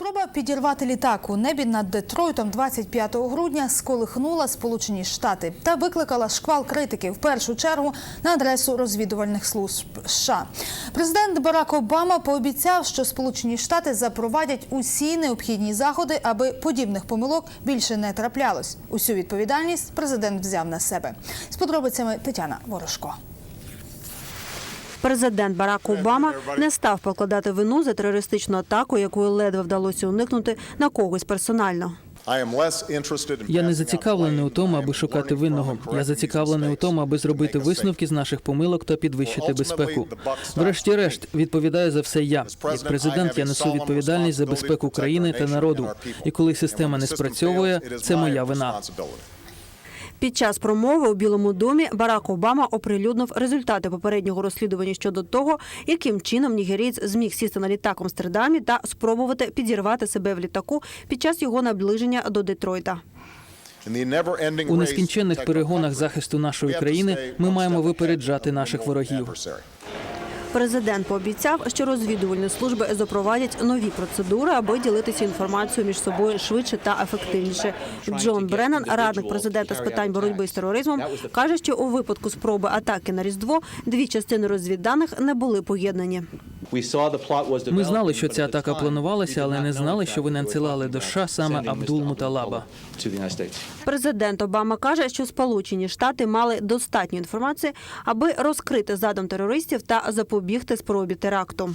Спроба підірвати літак у небі над Детройтом 25 грудня сколихнула Сполучені Штати та викликала шквал критики в першу чергу на адресу розвідувальних служб США. Президент Барак Обама пообіцяв, що Сполучені Штати запровадять усі необхідні заходи, аби подібних помилок більше не траплялось. Усю відповідальність президент взяв на себе. З подробицями Тетяна Ворожко. Президент Барак Обама не став покладати вину за терористичну атаку, якою ледве вдалося уникнути на когось персонально. Я не зацікавлений у тому, аби шукати винного. Я зацікавлений у тому, аби зробити висновки з наших помилок та підвищити безпеку. Врешті-решт, відповідаю за все я. Як президент, я несу відповідальність за безпеку країни та народу. І коли система не спрацьовує, це моя вина. Під час промови у Білому домі Барак Обама оприлюднив результати попереднього розслідування щодо того, яким чином нігерієць зміг сісти на літак в Амстердамі та спробувати підірвати себе в літаку під час його наближення до Детройта. У нескінченних перегонах захисту нашої країни ми маємо випереджати наших ворогів. Президент пообіцяв, що розвідувальні служби запровадять нові процедури, аби ділитися інформацією між собою швидше та ефективніше. Джон Бреннан, радник президента з питань боротьби з тероризмом, каже, що у випадку спроби атаки на різдво дві частини розвідданих не були поєднані. Ми знали, що ця атака планувалася, але не знали, що ви надсилали до США саме Абдул Муталаба. Президент Обама каже, що Сполучені Штати мали достатньо інформації, аби розкрити задум терористів та запобігти спробі теракту.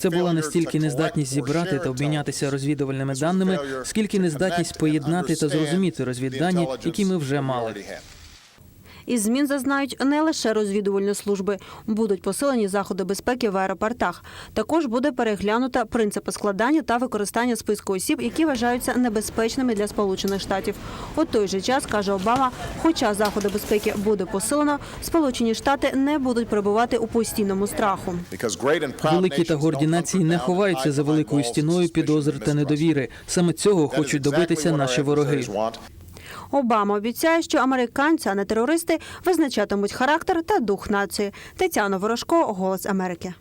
Це була не стільки нездатність зібрати та обмінятися розвідувальними даними, скільки нездатність поєднати та зрозуміти розвіддані, які ми вже мали. Із змін зазнають не лише розвідувальні служби, будуть посилені заходи безпеки в аеропортах. Також буде переглянуто принципи складання та використання списку осіб, які вважаються небезпечними для Сполучених Штатів. У той же час каже Обама, хоча заходи безпеки буде посилено, Сполучені Штати не будуть перебувати у постійному страху. Великі та горді нації не ховаються за великою стіною підозр та недовіри. Саме цього хочуть добитися наші вороги. Обама обіцяє, що американці, а не терористи, визначатимуть характер та дух нації. Тетяна Ворожко, Голос Америки.